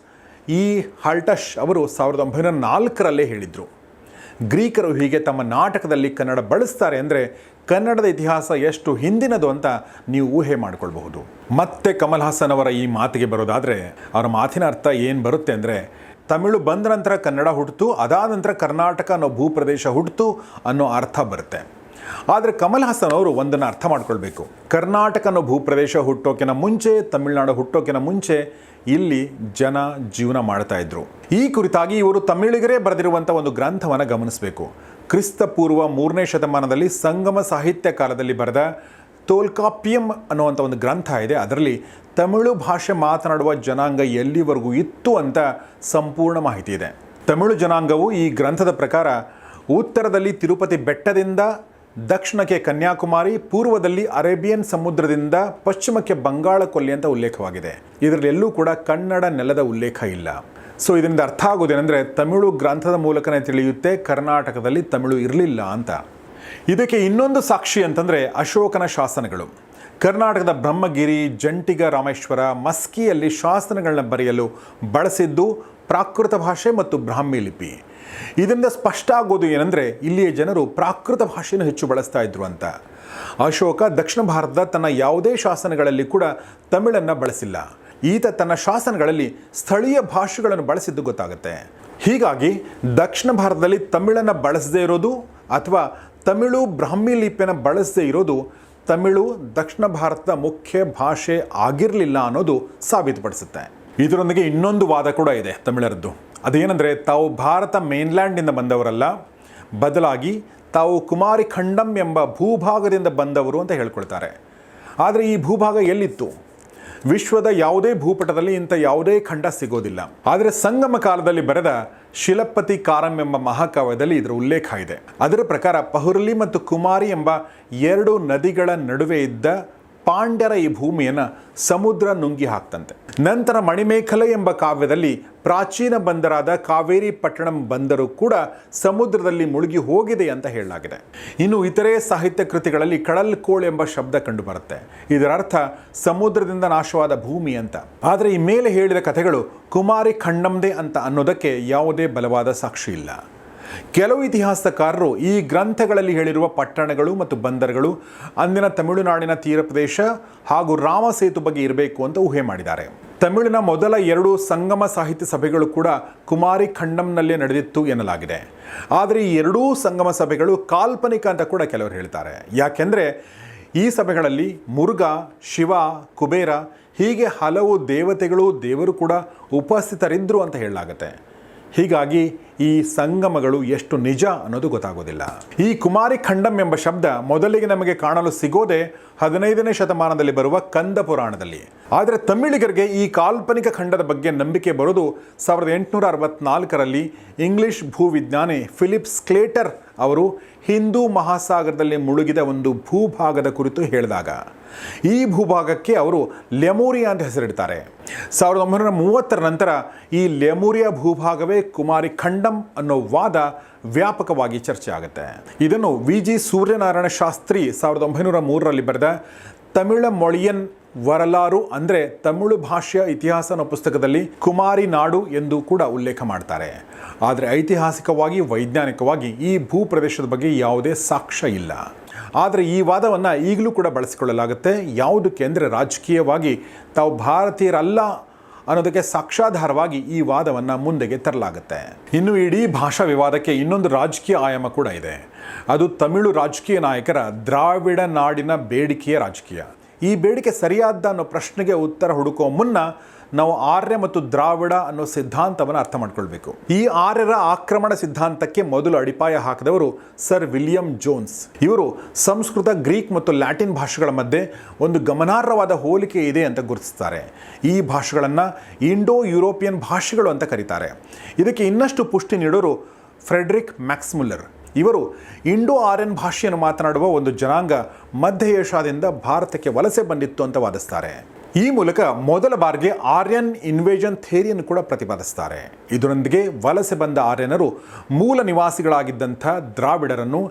ಈ ಹಾಲ್ಟಶ್ ಅವರು ಸಾವಿರದ ಒಂಬೈನೂರ ನಾಲ್ಕರಲ್ಲೇ ಹೇಳಿದರು. ಗ್ರೀಕರು ಹೀಗೆ ತಮ್ಮ ನಾಟಕದಲ್ಲಿ ಕನ್ನಡ ಬಳಸ್ತಾರೆ ಅಂದರೆ ಕನ್ನಡದ ಇತಿಹಾಸ ಎಷ್ಟು ಹಿಂದಿನದು ಅಂತ ನೀವು ಊಹೆ ಮಾಡಿಕೊಳ್ಬಹುದು. ಮತ್ತೆ ಕಮಲ್ ಹಾಸನ್ ಅವರ ಈ ಮಾತಿಗೆ ಬರೋದಾದರೆ ಅವರ ಮಾತಿನ ಅರ್ಥ ಏನು ಬರುತ್ತೆ ಅಂದರೆ, ತಮಿಳು ಬಂದ ನಂತರ ಕನ್ನಡ ಹುಟ್ಟಿತು ಅದಾದ ನಂತರ ಕರ್ನಾಟಕ ಅನ್ನೋ ಭೂಪ್ರದೇಶ ಹುಟ್ಟಿತು ಅನ್ನೋ ಅರ್ಥ ಬರುತ್ತೆ. ಆದರೆ ಕಮಲ್ ಹಾಸನ್ ಅವರು ಒಂದನ್ನು ಅರ್ಥ ಮಾಡ್ಕೊಳ್ಬೇಕು. ಕರ್ನಾಟಕ ಅನ್ನೋ ಭೂಪ್ರದೇಶ ಹುಟ್ಟೋಕಿನ ಮುಂಚೆ, ತಮಿಳುನಾಡು ಹುಟ್ಟೋಕಿನ ಮುಂಚೆ ಇಲ್ಲಿ ಜನ ಜೀವನ ಮಾಡ್ತಾ ಇದ್ರು. ಈ ಕುರಿತಾಗಿ ಇವರು ತಮಿಳಿಗರೇ ಬರೆದಿರುವಂಥ ಒಂದು ಗ್ರಂಥವನ್ನು ಗಮನಿಸಬೇಕು. ಕ್ರಿಸ್ತ ಪೂರ್ವ ಮೂರನೇ ಶತಮಾನದಲ್ಲಿ ಸಂಗಮ ಸಾಹಿತ್ಯ ಕಾಲದಲ್ಲಿ ಬರೆದ ತೋಲ್ಕಾಪಿಯಂ ಅನ್ನುವಂಥ ಒಂದು ಗ್ರಂಥ ಇದೆ. ಅದರಲ್ಲಿ ತಮಿಳು ಭಾಷೆ ಮಾತನಾಡುವ ಜನಾಂಗ ಎಲ್ಲಿವರೆಗೂ ಇತ್ತು ಅಂತ ಸಂಪೂರ್ಣ ಮಾಹಿತಿ ಇದೆ. ತಮಿಳು ಜನಾಂಗವು ಈ ಗ್ರಂಥದ ಪ್ರಕಾರ ಉತ್ತರದಲ್ಲಿ ತಿರುಪತಿ ಬೆಟ್ಟದಿಂದ ದಕ್ಷಿಣಕ್ಕೆ ಕನ್ಯಾಕುಮಾರಿ, ಪೂರ್ವದಲ್ಲಿ ಅರೇಬಿಯನ್ ಸಮುದ್ರದಿಂದ ಪಶ್ಚಿಮಕ್ಕೆ ಬಂಗಾಳ ಕೊಲ್ಲಿ ಅಂತ ಉಲ್ಲೇಖವಾಗಿದೆ. ಇದರಲ್ಲಿ ಎಲ್ಲೂ ಕೂಡ ಕನ್ನಡ ನೆಲದ ಉಲ್ಲೇಖ ಇಲ್ಲ. ಸೊ ಇದರಿಂದ ಅರ್ಥ ಆಗೋದೇನೆಂದರೆ ತಮಿಳು ಗ್ರಂಥದ ಮೂಲಕನೇ ತಿಳಿಯುತ್ತೆ, ಕರ್ನಾಟಕದಲ್ಲಿ ತಮಿಳು ಇರಲಿಲ್ಲ ಅಂತ. ಇದಕ್ಕೆ ಇನ್ನೊಂದು ಸಾಕ್ಷಿ ಅಂತಂದರೆ ಅಶೋಕನ ಶಾಸನಗಳು. ಕರ್ನಾಟಕದ ಬ್ರಹ್ಮಗಿರಿ, ಜಂಟಿಗ ರಾಮೇಶ್ವರ, ಮಸ್ಕಿಯಲ್ಲಿ ಶಾಸನಗಳನ್ನ ಬರೆಯಲು ಬಳಸಿದ್ದು ಪ್ರಾಕೃತ ಭಾಷೆ ಮತ್ತು ಬ್ರಾಹ್ಮಿ ಲಿಪಿ. ಇದರಿಂದ ಸ್ಪಷ್ಟ ಆಗೋದು ಏನಂದರೆ, ಇಲ್ಲಿಯ ಜನರು ಪ್ರಾಕೃತ ಭಾಷೆಯನ್ನು ಹೆಚ್ಚು ಬಳಸ್ತಾ ಇದ್ರು ಅಂತ. ಅಶೋಕ ದಕ್ಷಿಣ ಭಾರತದ ತನ್ನ ಯಾವುದೇ ಶಾಸನಗಳಲ್ಲಿ ಕೂಡ ತಮಿಳನ್ನು ಬಳಸಿಲ್ಲ. ಈತ ತನ್ನ ಶಾಸನಗಳಲ್ಲಿ ಸ್ಥಳೀಯ ಭಾಷೆಗಳನ್ನು ಬಳಸಿದ್ದು ಗೊತ್ತಾಗುತ್ತೆ. ಹೀಗಾಗಿ ದಕ್ಷಿಣ ಭಾರತದಲ್ಲಿ ತಮಿಳನ್ನು ಬಳಸದೇ ಇರೋದು ಅಥವಾ ತಮಿಳು ಬ್ರಾಹ್ಮಿ ಲಿಪಿಯನ್ನು ಬಳಸದೇ ಇರೋದು ತಮಿಳು ದಕ್ಷಿಣ ಭಾರತದ ಮುಖ್ಯ ಭಾಷೆ ಆಗಿರಲಿಲ್ಲ ಅನ್ನೋದು ಸಾಬೀತುಪಡಿಸುತ್ತೆ. ಇದರೊಂದಿಗೆ ಇನ್ನೊಂದು ವಾದ ಕೂಡ ಇದೆ ತಮಿಳರದ್ದು. ಅದೇನೆಂದರೆ ತಾವು ಭಾರತ ಮೇನ್ಲ್ಯಾಂಡಿಂದ ಬಂದವರಲ್ಲ, ಬದಲಾಗಿ ತಾವು ಕುಮಾರಿ ಖಂಡಂ ಎಂಬ ಭೂಭಾಗದಿಂದ ಬಂದವರು ಅಂತ ಹೇಳ್ಕೊಳ್ತಾರೆ. ಆದರೆ ಈ ಭೂಭಾಗ ಎಲ್ಲಿತ್ತು? ವಿಶ್ವದ ಯಾವುದೇ ಭೂಪಟದಲ್ಲಿ ಇಂಥ ಯಾವುದೇ ಖಂಡ ಸಿಗೋದಿಲ್ಲ. ಆದರೆ ಸಂಗಮ ಕಾಲದಲ್ಲಿ ಬರೆದ ಶಿಲಪತಿ ಕಾರಂ ಎಂಬ ಮಹಾಕಾವ್ಯದಲ್ಲಿ ಇದರ ಉಲ್ಲೇಖ ಇದೆ. ಅದರ ಪ್ರಕಾರ ಪಹುರ್ಲಿ ಮತ್ತು ಕುಮಾರಿ ಎಂಬ ಎರಡು ನದಿಗಳ ನಡುವೆ ಇದ್ದ ಪಾಂಡ್ಯರ ಈ ಭೂಮಿಯನ್ನು ಸಮುದ್ರ ನುಂಗಿ ಹಾಕ್ತಂತೆ. ನಂತರ ಮಣಿಮೇಖಲೆ ಎಂಬ ಕಾವ್ಯದಲ್ಲಿ ಪ್ರಾಚೀನ ಬಂದರಾದ ಕಾವೇರಿ ಪಟ್ಟಣಂ ಬಂದರು ಕೂಡ ಸಮುದ್ರದಲ್ಲಿ ಮುಳುಗಿ ಹೋಗಿದೆ ಅಂತ ಹೇಳಲಾಗಿದೆ. ಇನ್ನು ಇತರೆ ಸಾಹಿತ್ಯ ಕೃತಿಗಳಲ್ಲಿ ಕಡಲ್ಕೋಳ್ ಎಂಬ ಶಬ್ದ ಕಂಡುಬರುತ್ತೆ ಇದರ ಅರ್ಥ ಸಮುದ್ರದಿಂದ ನಾಶವಾದ ಭೂಮಿ ಅಂತ. ಆದರೆ ಈ ಮೇಲೆ ಹೇಳಿದ ಕಥೆಗಳು ಕುಮಾರಿ ಖಂಡಂದೆ ಅಂತ ಅನ್ನೋದಕ್ಕೆ ಯಾವುದೇ ಬಲವಾದ ಸಾಕ್ಷಿ ಇಲ್ಲ. ಕೆಲವು ಇತಿಹಾಸಕಾರರು ಈ ಗ್ರಂಥಗಳಲ್ಲಿ ಹೇಳಿರುವ ಪಟ್ಟಣಗಳು ಮತ್ತು ಬಂದರುಗಳು, ಅಂದಿನ ತಮಿಳುನಾಡಿನ ತೀರ ಪ್ರದೇಶ ಹಾಗೂ ರಾಮ ಸೇತು ಬಗ್ಗೆ ಇರಬೇಕು ಅಂತ ಊಹೆ ಮಾಡಿದ್ದಾರೆ. ತಮಿಳಿನ ಮೊದಲ ಎರಡು ಸಂಗಮ ಸಾಹಿತ್ಯ ಸಭೆಗಳು ಕೂಡ ಕುಮಾರಿ ಖಂಡಂನಲ್ಲೇ ನಡೆದಿತ್ತು ಎನ್ನಲಾಗಿದೆ. ಆದರೆ ಈ ಎರಡೂ ಸಂಗಮ ಸಭೆಗಳು ಕಾಲ್ಪನಿಕ ಅಂತ ಕೂಡ ಕೆಲವರು ಹೇಳ್ತಾರೆ. ಯಾಕೆಂದರೆ ಈ ಸಭೆಗಳಲ್ಲಿ ಮುರುಘ, ಶಿವ, ಕುಬೇರ ಹೀಗೆ ಹಲವು ದೇವತೆಗಳು, ದೇವರು ಕೂಡ ಉಪಸ್ಥಿತರಿದ್ದರು ಅಂತ ಹೇಳಲಾಗುತ್ತೆ. ಹೀಗಾಗಿ ಈ ಸಂಗಮಗಳು ಎಷ್ಟು ನಿಜ ಅನ್ನೋದು ಗೊತ್ತಾಗೋದಿಲ್ಲ. ಈ ಕುಮಾರಿ ಖಂಡಂ ಎಂಬ ಶಬ್ದ ಮೊದಲಿಗೆ ನಮಗೆ ಕಾಣಲು ಸಿಗೋದೇ ಹದಿನೈದನೇ ಶತಮಾನದಲ್ಲಿ ಬರುವ ಕಂದ ಪುರಾಣದಲ್ಲಿ. ಆದರೆ ತಮಿಳಿಗರಿಗೆ ಈ ಕಾಲ್ಪನಿಕ ಖಂಡದ ಬಗ್ಗೆ ನಂಬಿಕೆ ಬರೋದು ಸಾವಿರದ ಎಂಟುನೂರ ಅರವತ್ತ್ನಾಲ್ಕರಲ್ಲಿ ಇಂಗ್ಲಿಷ್ ಭೂವಿಜ್ಞಾನಿ ಫಿಲಿಪ್ಸ್ ಸ್ಕ್ಲೇಟರ್ ಅವರು ಹಿಂದೂ ಮಹಾಸಾಗರದಲ್ಲಿ ಮುಳುಗಿದ ಒಂದು ಭೂಭಾಗದ ಕುರಿತು ಹೇಳಿದಾಗ, ಈ ಭೂಭಾಗಕ್ಕೆ ಅವರು ಲೆಮೂರಿಯಾ ಅಂತ ಹೆಸರಿಡ್ತಾರೆ. ಸಾವಿರದ ಒಂಬೈನೂರ ಮೂವತ್ತರ ನಂತರ ಈ ಲೆಮೂರಿಯಾ ಭೂಭಾಗವೇ ಕುಮಾರಿ ಖಂಡಂ ಅನ್ನೋ ವಾದ ವ್ಯಾಪಕವಾಗಿ ಚರ್ಚೆ ಆಗುತ್ತೆ ಇದನ್ನು ವಿ ಜಿ ಸೂರ್ಯನಾರಾಯಣ ಶಾಸ್ತ್ರಿ ಸಾವಿರದ ಒಂಬೈನೂರ ಮೂರರಲ್ಲಿ ಬರೆದ ತಮಿಳ ಮೊಳಿಯನ್ ವರಲಾರು ಅಂದರೆ ತಮಿಳು ಭಾಷೆಯ ಇತಿಹಾಸ ಅನ್ನೋ ಪುಸ್ತಕದಲ್ಲಿ ಕುಮಾರಿ ನಾಡು ಎಂದು ಕೂಡ ಉಲ್ಲೇಖ ಮಾಡ್ತಾರೆ. ಆದರೆ ಐತಿಹಾಸಿಕವಾಗಿ, ವೈಜ್ಞಾನಿಕವಾಗಿ ಈ ಭೂ ಪ್ರದೇಶದ ಬಗ್ಗೆ ಯಾವುದೇ ಸಾಕ್ಷ್ಯ ಇಲ್ಲ. ಆದರೆ ಈ ವಾದವನ್ನು ಈಗಲೂ ಕೂಡ ಬಳಸಿಕೊಳ್ಳಲಾಗುತ್ತೆ. ಯಾವುದಕ್ಕೆ ಅಂದರೆ ರಾಜಕೀಯವಾಗಿ ತಾವು ಭಾರತೀಯರಲ್ಲ ಅನ್ನೋದಕ್ಕೆ ಸಾಕ್ಷಾಧಾರವಾಗಿ ಈ ವಾದವನ್ನು ಮುಂದೆಗೆ ತರಲಾಗುತ್ತೆ. ಇನ್ನು ಇಡೀ ಭಾಷಾ ವಿವಾದಕ್ಕೆ ಇನ್ನೊಂದು ರಾಜಕೀಯ ಆಯಾಮ ಕೂಡ ಇದೆ. ಅದು ತಮಿಳು ರಾಜಕೀಯ ನಾಯಕರ ದ್ರಾವಿಡ ನಾಡಿನ ಬೇಡಿಕೆಯ ರಾಜಕೀಯ. ಈ ಬೇಡಿಕೆ ಸರಿಯಾದ ಅನ್ನೋ ಪ್ರಶ್ನೆಗೆ ಉತ್ತರ ಹುಡುಕೋ ಮುನ್ನ ನಾವು ಆರ್ಯ ಮತ್ತು ದ್ರಾವಿಡ ಅನ್ನೋ ಸಿದ್ಧಾಂತವನ್ನು ಅರ್ಥ ಮಾಡ್ಕೊಳ್ಬೇಕು. ಈ ಆರ್ಯರ ಆಕ್ರಮಣ ಸಿದ್ಧಾಂತಕ್ಕೆ ಮೊದಲು ಅಡಿಪಾಯ ಹಾಕಿದವರು ಸರ್ ವಿಲಿಯಂ ಜೋನ್ಸ್. ಇವರು ಸಂಸ್ಕೃತ, ಗ್ರೀಕ್ ಮತ್ತು ಲ್ಯಾಟಿನ್ ಭಾಷೆಗಳ ಮಧ್ಯೆ ಒಂದು ಗಮನಾರ್ಹವಾದ ಹೋಲಿಕೆ ಇದೆ ಅಂತ ಗುರುತಿಸ್ತಾರೆ. ಈ ಭಾಷೆಗಳನ್ನು ಇಂಡೋ ಯುರೋಪಿಯನ್ ಭಾಷೆಗಳು ಅಂತ ಕರೀತಾರೆ. ಇದಕ್ಕೆ ಇನ್ನಷ್ಟು ಪುಷ್ಟಿ ನೀಡೋರು ಫ್ರೆಡ್ರಿಕ್ ಮ್ಯಾಕ್ಸ್ಮುಲ್ಲರ್. ಇವರು ಇಂಡೋ ಆರ್ಯನ್ ಭಾಷೆಯನ್ನು ಮಾತನಾಡುವ ಒಂದು ಜನಾಂಗ ಮಧ್ಯ ಏಷ್ಯಾದಿಂದ ಭಾರತಕ್ಕೆ ವಲಸೆ ಬಂದಿತ್ತು ಅಂತ ವಾದಿಸ್ತಾರೆ. ಈ ಮೂಲಕ ಮೊದಲ ಬಾರಿಗೆ ಆರ್ಯನ್ ಇನ್ವೇಷನ್ ಥೇರಿಯನ್ನು ಕೂಡ ಪ್ರತಿಪಾದಿಸ್ತಾರೆ. ಇದರೊಂದಿಗೆ ವಲಸೆ ಬಂದ ಆರ್ಯನರು ಮೂಲ ನಿವಾಸಿಗಳಾಗಿದ್ದಂಥ ದ್ರಾವಿಡರನ್ನು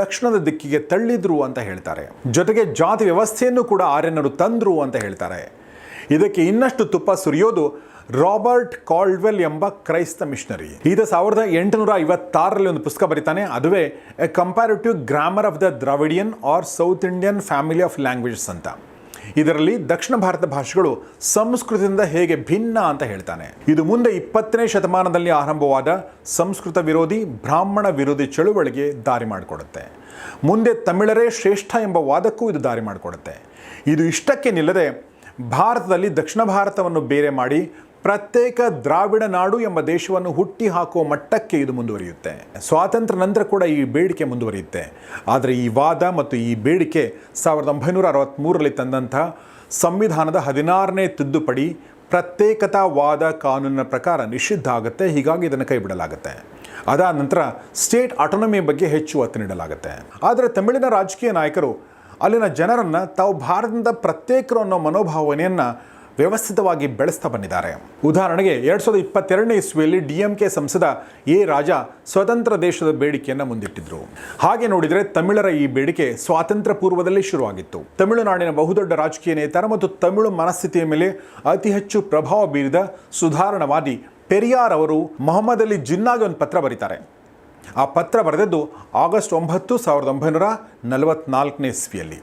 ದಕ್ಷಿಣದ ದಿಕ್ಕಿಗೆ ತಳ್ಳಿದ್ರು ಅಂತ ಹೇಳ್ತಾರೆ. ಜೊತೆಗೆ ಜಾತಿ ವ್ಯವಸ್ಥೆಯನ್ನು ಕೂಡ ಆರ್ಯನರು ತಂದ್ರು ಅಂತ ಹೇಳ್ತಾರೆ. ಇದಕ್ಕೆ ಇನ್ನಷ್ಟು ತುಪ್ಪ ಸುರಿಯೋದು ರಾಬರ್ಟ್ ಕಾಲ್ಡ್ವೆಲ್ ಎಂಬ ಕ್ರೈಸ್ತ ಮಿಷನರಿ. ಈತ ಸಾವಿರದ ಎಂಟುನೂರ ಐವತ್ತಾರರಲ್ಲಿ ಒಂದು ಪುಸ್ತಕ ಬರೀತಾನೆ. ಅದುವೇ a comparative grammar of the Dravidian or South Indian family of languages ಅಂತ. ಇದರಲ್ಲಿ ದಕ್ಷಿಣ ಭಾರತ ಭಾಷೆಗಳು ಸಂಸ್ಕೃತದಿಂದ ಹೇಗೆ ಭಿನ್ನ ಅಂತ ಹೇಳ್ತಾನೆ. ಇದು ಮುಂದೆ ಇಪ್ಪತ್ತನೇ ಶತಮಾನದಲ್ಲಿ ಆರಂಭವಾದ ಸಂಸ್ಕೃತ ವಿರೋಧಿ, ಬ್ರಾಹ್ಮಣ ವಿರೋಧಿ ಚಳುವಳಿಗೆ ದಾರಿ ಮಾಡಿಕೊಡುತ್ತೆ. ಮುಂದೆ ತಮಿಳರೇ ಶ್ರೇಷ್ಠ ಎಂಬ ವಾದಕ್ಕೂ ಇದು ದಾರಿ ಮಾಡಿಕೊಡುತ್ತೆ. ಇದು ಇಷ್ಟಕ್ಕೆ ನಿಲ್ಲದೆ ಭಾರತದಲ್ಲಿ ದಕ್ಷಿಣ ಭಾರತವನ್ನು ಬೇರೆ ಮಾಡಿ ಪ್ರತ್ಯೇಕ ದ್ರಾವಿಡ ನಾಡು ಎಂಬ ದೇಶವನ್ನು ಹುಟ್ಟಿ ಹಾಕುವ ಮಟ್ಟಕ್ಕೆ ಇದು ಮುಂದುವರಿಯುತ್ತೆ. ಸ್ವಾತಂತ್ರ್ಯ ನಂತರ ಕೂಡ ಈ ಬೇಡಿಕೆ ಮುಂದುವರಿಯುತ್ತೆ. ಆದರೆ ಈ ವಾದ ಮತ್ತು ಈ ಬೇಡಿಕೆ ಸಾವಿರದ ಒಂಬೈನೂರ ಅರವತ್ತ್ಮೂರರಲ್ಲಿ ತಂದಂಥ ಸಂವಿಧಾನದ ಹದಿನಾರನೇ ತಿದ್ದುಪಡಿ ಪ್ರತ್ಯೇಕತಾವಾದ ಕಾನೂನಿನ ಪ್ರಕಾರ ನಿಷಿದ್ಧ ಆಗುತ್ತೆ. ಹೀಗಾಗಿ ಇದನ್ನು ಕೈ ಬಿಡಲಾಗುತ್ತೆ ಅದಾದ ನಂತರ ಸ್ಟೇಟ್ ಆಟೋನಮಿ ಬಗ್ಗೆ ಹೆಚ್ಚು ಒತ್ತು ನೀಡಲಾಗುತ್ತೆ. ಆದರೆ ತಮಿಳಿನ ರಾಜಕೀಯ ನಾಯಕರು ಅಲ್ಲಿನ ಜನರನ್ನು ತಾವು ಭಾರತದಿಂದ ಪ್ರತ್ಯೇಕರು ಅನ್ನೋ ಮನೋಭಾವನೆಯನ್ನು ವ್ಯವಸ್ಥಿತವಾಗಿ ಬೆಳೆಸ್ತಾ ಬಂದಿದ್ದಾರೆ. ಉದಾಹರಣೆಗೆ, ಎರಡು ಸಾವಿರದ ಇಪ್ಪತ್ತೆರಡನೇ ಇಸ್ವಿಯಲ್ಲಿ ಡಿಎಂಕೆ ಸಂಸದ ಎ ರಾಜ ಸ್ವತಂತ್ರ ದೇಶದ ಬೇಡಿಕೆಯನ್ನು ಮುಂದಿಟ್ಟಿದ್ರು. ಹಾಗೆ ನೋಡಿದರೆ ತಮಿಳರ ಈ ಬೇಡಿಕೆ ಸ್ವಾತಂತ್ರ್ಯ ಪೂರ್ವದಲ್ಲಿ ಶುರುವಾಗಿತ್ತು. ತಮಿಳುನಾಡಿನ ಬಹುದೊಡ್ಡ ರಾಜಕೀಯ ನೇತಾರ ಮತ್ತು ತಮಿಳು ಮನಸ್ಥಿತಿಯ ಮೇಲೆ ಅತಿ ಹೆಚ್ಚು ಪ್ರಭಾವ ಬೀರಿದ ಸುಧಾರಣವಾದಿ ಪೆರಿಯಾರ್ ಅವರು ಮೊಹಮ್ಮದ್ ಅಲಿ ಜಿನ್ನಾಗೆ ಒಂದು ಪತ್ರ ಬರೀತಾರೆ. ಆ ಪತ್ರ ಬರೆದದ್ದು ಆಗಸ್ಟ್ ಒಂಬತ್ತು ಸಾವಿರದ ಒಂಬೈನೂರ ನಲವತ್ನಾಲ್ಕನೇ ಇಸ್ವಿಯಲ್ಲಿ.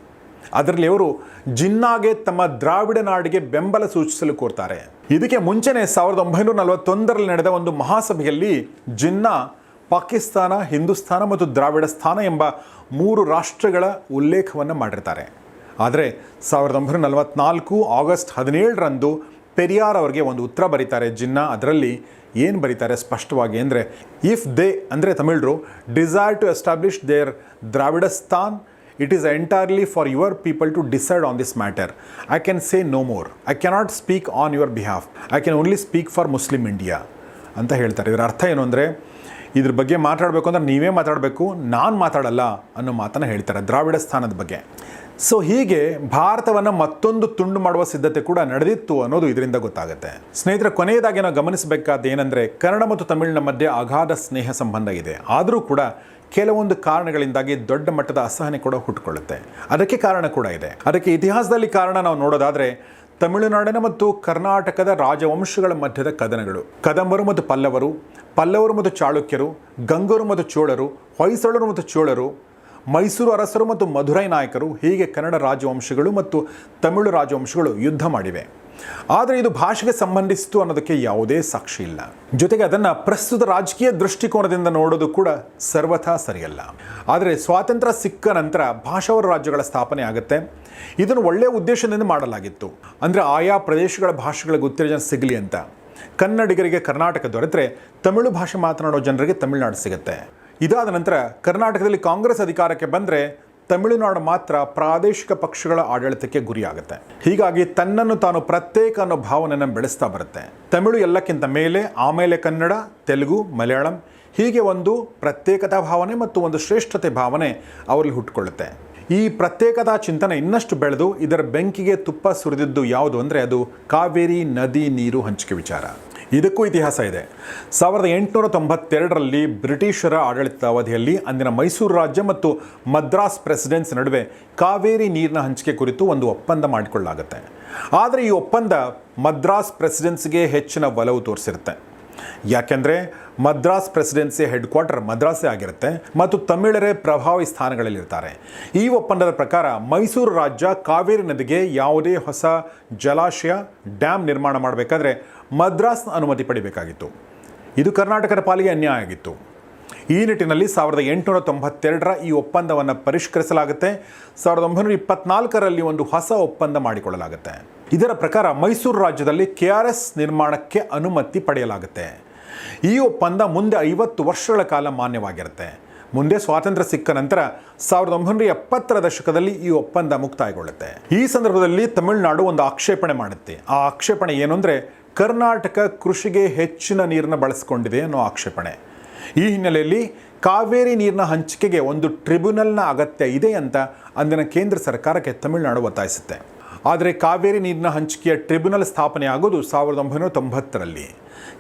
ಅದರಲ್ಲಿ ಅವರು ಜಿನ್ನಾಗೆ ತಮ್ಮ ದ್ರಾವಿಡ ನಾಡಿಗೆ ಬೆಂಬಲ ಸೂಚಿಸಲು ಕೋರ್ತಾರೆ. ಇದಕ್ಕೆ ಮುಂಚೆನೆ ಸಾವಿರದ ಒಂಬೈನೂರ ನಲವತ್ತೊಂದರಲ್ಲಿ ನಡೆದ ಒಂದು ಮಹಾಸಭೆಯಲ್ಲಿ ಜಿನ್ನಾ, ಪಾಕಿಸ್ತಾನ ಹಿಂದೂಸ್ತಾನ ಮತ್ತು ದ್ರಾವಿಡ ಸ್ಥಾನ ಎಂಬ ಮೂರು ರಾಷ್ಟ್ರಗಳ ಉಲ್ಲೇಖವನ್ನು ಮಾಡಿರ್ತಾರೆ. ಆದರೆ ಸಾವಿರದ ಒಂಬೈನೂರ ನಲವತ್ನಾಲ್ಕು ಆಗಸ್ಟ್ ಹದಿನೇಳರಂದು ಪೆರಿಯಾರ್ ಅವರಿಗೆ ಒಂದು ಉತ್ತರ ಬರೀತಾರೆ. ಜಿನ್ನಾ ಅದರಲ್ಲಿ ಏನು ಬರೀತಾರೆ ಸ್ಪಷ್ಟವಾಗಿ ಅಂದರೆ, ಇಫ್ ದೇ, ಅಂದರೆ ತಮಿಳರು, desire to establish their Dravidasthan it is entirely for your people to decide on this matter. I can say no more. I cannot speak on your behalf. I can only speak for Muslim India. ಅಂತ ಹೇಳ್ತಾರೆ ಇದರ ಅರ್ಥ ಏನು ಅಂದರೆ, ಇದ್ರ ಬಗ್ಗೆ ಮಾತಾಡಬೇಕು ಅಂದರೆ ನೀವೇ ಮಾತಾಡಬೇಕು, ನಾನು ಮಾತಾಡಲ್ಲ ಅನ್ನೋ ಮಾತನ್ನು ಹೇಳ್ತಾರೆ ದ್ರಾವಿಡ ಸ್ಥಾನದ ಬಗ್ಗೆ ಸೊ ಹೀಗೆ ಭಾರತವನ್ನು ಮತ್ತೊಂದು ತುಂಡು ಮಾಡುವ ಸಿದ್ಧತೆ ಕೂಡ ನಡೆದಿತ್ತು ಅನ್ನೋದು ಇದರಿಂದ ಗೊತ್ತಾಗುತ್ತೆ ಸ್ನೇಹಿತರ, ಕೊನೆಯದಾಗಿ ನಾವು ಗಮನಿಸಬೇಕಾದ ಏನಂದರೆ, ಕನ್ನಡ ಮತ್ತು ತಮಿಳಿನ ಮಧ್ಯೆ ಅಗಾಧ ಸ್ನೇಹ ಸಂಬಂಧ ಇದೆ ಆದರೂ ಕೂಡ ಕೆಲವೊಂದು ಕಾರಣಗಳಿಂದಾಗಿ ದೊಡ್ಡ ಮಟ್ಟದ ಅಸಹನೆ ಕೂಡ ಹುಟ್ಟುಕೊಳ್ಳುತ್ತೆ ಅದಕ್ಕೆ ಕಾರಣ ಕೂಡ ಇದೆ. ಅದಕ್ಕೆ ಇತಿಹಾಸದಲ್ಲಿ ಕಾರಣ ನಾವು ನೋಡೋದಾದರೆ, ತಮಿಳುನಾಡಿನ ಮತ್ತು ಕರ್ನಾಟಕದ ರಾಜವಂಶಗಳ ಮಧ್ಯದ ಕದನಗಳು. ಕದಂಬರು ಮತ್ತು ಪಲ್ಲವರು ಪಲ್ಲವರು ಮತ್ತು ಚಾಳುಕ್ಯರು, ಗಂಗರು ಮತ್ತು ಚೋಳರು, ಹೊಯ್ಸಳರು ಮತ್ತು ಚೋಳರು, ಮೈಸೂರು ಅರಸರು ಮತ್ತು ಮಧುರೈ ನಾಯಕರು, ಹೀಗೆ ಕನ್ನಡ ರಾಜವಂಶಗಳು ಮತ್ತು ತಮಿಳು ರಾಜವಂಶಗಳು ಯುದ್ಧ ಮಾಡಿವೆ. ಆದರೆ ಇದು ಭಾಷೆಗೆ ಸಂಬಂಧಿಸಿತು ಅನ್ನೋದಕ್ಕೆ ಯಾವುದೇ ಸಾಕ್ಷಿ ಇಲ್ಲ. ಜೊತೆಗೆ ಅದನ್ನು ಪ್ರಸ್ತುತ ರಾಜಕೀಯ ದೃಷ್ಟಿಕೋನದಿಂದ ನೋಡೋದು ಕೂಡ ಸರ್ವಥಾ ಸರಿಯಲ್ಲ. ಆದರೆ ಸ್ವಾತಂತ್ರ್ಯ ಸಿಕ್ಕ ನಂತರ ಭಾಷಾವರ ರಾಜ್ಯಗಳ ಸ್ಥಾಪನೆ ಆಗುತ್ತೆ. ಇದನ್ನು ಒಳ್ಳೆಯ ಉದ್ದೇಶದಿಂದ ಮಾಡಲಾಗಿತ್ತು. ಅಂದರೆ ಆಯಾ ಪ್ರದೇಶಗಳ ಭಾಷೆಗಳಿಗೆ ಉತ್ತೇಜನ ಸಿಗಲಿ ಅಂತ. ಕನ್ನಡಿಗರಿಗೆ ಕರ್ನಾಟಕ ದೊರೆತರೆ ತಮಿಳು ಭಾಷೆ ಮಾತನಾಡೋ ಜನರಿಗೆ ತಮಿಳುನಾಡು ಸಿಗುತ್ತೆ. ಇದಾದ ನಂತರ ಕರ್ನಾಟಕದಲ್ಲಿ ಕಾಂಗ್ರೆಸ್ ಅಧಿಕಾರಕ್ಕೆ ಬಂದರೆ ತಮಿಳುನಾಡು ಮಾತ್ರ ಪ್ರಾದೇಶಿಕ ಪಕ್ಷಗಳ ಆಡಳಿತಕ್ಕೆ ಗುರಿಯಾಗುತ್ತೆ. ಹೀಗಾಗಿ ತನ್ನನ್ನು ತಾನು ಪ್ರತ್ಯೇಕ ಅನ್ನೋ ಭಾವನೆಯನ್ನು ಬೆಳೆಸ್ತಾ ಬರುತ್ತೆ. ತಮಿಳು ಎಲ್ಲಕ್ಕಿಂತ ಮೇಲೆ, ಆಮೇಲೆ ಕನ್ನಡ, ತೆಲುಗು, ಮಲಯಾಳಂ, ಹೀಗೆ ಒಂದು ಪ್ರತ್ಯೇಕತಾ ಭಾವನೆ ಮತ್ತು ಒಂದು ಶ್ರೇಷ್ಠತೆ ಭಾವನೆ ಅವರಲ್ಲಿ ಹುಟ್ಟುಕೊಳ್ಳುತ್ತೆ. ಈ ಪ್ರತ್ಯೇಕತಾ ಚಿಂತನೆ ಇನ್ನಷ್ಟು ಬೆಳೆದು ಇದರ ಬೆಂಕಿಗೆ ತುಪ್ಪ ಸುರಿದಿದ್ದು ಯಾವುದು ಅಂದರೆ ಅದು ಕಾವೇರಿ ನದಿ ನೀರು ಹಂಚಿಕೆ ವಿಚಾರ. ಇದಕ್ಕೂ ಇತಿಹಾಸ ಇದೆ. ಸಾವಿರದ ಎಂಟುನೂರ ತೊಂಬತ್ತೆರಡರಲ್ಲಿ ಬ್ರಿಟಿಷರ ಆಡಳಿತ ಅವಧಿಯಲ್ಲಿ ಅಂದಿನ ಮೈಸೂರು ರಾಜ್ಯ ಮತ್ತು ಮದ್ರಾಸ್ ಪ್ರೆಸಿಡೆನ್ಸ್ ನಡುವೆ ಕಾವೇರಿ ನೀರಿನ ಹಂಚಿಕೆ ಕುರಿತು ಒಂದು ಒಪ್ಪಂದ ಮಾಡಿಕೊಳ್ಳಲಾಗುತ್ತೆ. ಆದರೆ ಈ ಒಪ್ಪಂದ ಮದ್ರಾಸ್ ಪ್ರೆಸಿಡೆನ್ಸ್ಗೆ ಹೆಚ್ಚಿನ ಒಲವು ತೋರಿಸಿರುತ್ತೆ. ಯಾಕೆಂದರೆ ಮದ್ರಾಸ್ ಪ್ರೆಸಿಡೆನ್ಸಿ ಹೆಡ್ ಕ್ವಾರ್ಟರ್ ಮದ್ರಾಸೇ ಆಗಿರುತ್ತೆ ಮತ್ತು ತಮಿಳರೇ ಪ್ರಭಾವಿ ಸ್ಥಾನಗಳಲ್ಲಿರ್ತಾರೆ. ಈ ಒಪ್ಪಂದದ ಪ್ರಕಾರ ಮೈಸೂರು ರಾಜ್ಯ ಕಾವೇರಿ ನದಿಗೆ ಯಾವುದೇ ಹೊಸ ಜಲಾಶಯ ಡ್ಯಾಮ್ ನಿರ್ಮಾಣ ಮಾಡಬೇಕಾದ್ರೆ ಮದ್ರಾಸ್ನ ಅನುಮತಿ ಪಡಿಬೇಕಾಗಿತ್ತು. ಇದು ಕರ್ನಾಟಕದ ಪಾಲಿಗೆ ಅನ್ಯಾಯ ಆಗಿತ್ತು. ಈ ನಿಟ್ಟಿನಲ್ಲಿ ಸಾವಿರದ ಎಂಟುನೂರ ತೊಂಬತ್ತೆರಡರ ಈ ಒಪ್ಪಂದವನ್ನು ಪರಿಷ್ಕರಿಸಲಾಗುತ್ತೆ. ಸಾವಿರದ ಒಂಬೈನೂರ ಇಪ್ಪತ್ನಾಲ್ಕರಲ್ಲಿ ಒಂದು ಹೊಸ ಒಪ್ಪಂದ ಮಾಡಿಕೊಳ್ಳಲಾಗುತ್ತೆ. ಇದರ ಪ್ರಕಾರ ಮೈಸೂರು ರಾಜ್ಯದಲ್ಲಿ ಕೆ ಆರ್ ಎಸ್ ನಿರ್ಮಾಣಕ್ಕೆ ಅನುಮತಿ ಪಡೆಯಲಾಗುತ್ತೆ. ಈ ಒಪ್ಪಂದ ಮುಂದೆ ಐವತ್ತು ವರ್ಷಗಳ ಕಾಲ ಮಾನ್ಯವಾಗಿರುತ್ತೆ. ಮುಂದೆ ಸ್ವಾತಂತ್ರ್ಯ ಸಿಕ್ಕ ನಂತರ ಸಾವಿರದ ಒಂಬೈನೂರ ಎಪ್ಪತ್ತರ ದಶಕದಲ್ಲಿ ಈ ಒಪ್ಪಂದ ಮುಕ್ತಾಯಗೊಳ್ಳುತ್ತೆ. ಈ ಸಂದರ್ಭದಲ್ಲಿ ತಮಿಳುನಾಡು ಒಂದು ಆಕ್ಷೇಪಣೆ ಮಾಡುತ್ತೆ. ಆ ಆಕ್ಷೇಪಣೆ ಏನು ಅಂದರೆ ಕರ್ನಾಟಕ ಕೃಷಿಗೆ ಹೆಚ್ಚಿನ ನೀರನ್ನು ಬಳಸಿಕೊಂಡಿದೆ ಅನ್ನೋ ಆಕ್ಷೇಪಣೆ. ಈ ಹಿನ್ನೆಲೆಯಲ್ಲಿ ಕಾವೇರಿ ನೀರಿನ ಹಂಚಿಕೆಗೆ ಒಂದು ಟ್ರಿಬ್ಯುನಲ್ನ ಅಗತ್ಯ ಇದೆ ಅಂತ ಅಂದಿನ ಕೇಂದ್ರ ಸರ್ಕಾರಕ್ಕೆ ತಮಿಳುನಾಡು ಒತ್ತಾಯಿಸುತ್ತೆ. ಆದರೆ ಕಾವೇರಿ ನೀರಿನ ಹಂಚಿಕೆಯ ಟ್ರಿಬ್ಯುನಲ್ ಸ್ಥಾಪನೆ ಆಗೋದು ಸಾವಿರದ ಒಂಬೈನೂರ ತೊಂಬತ್ತರಲ್ಲಿ.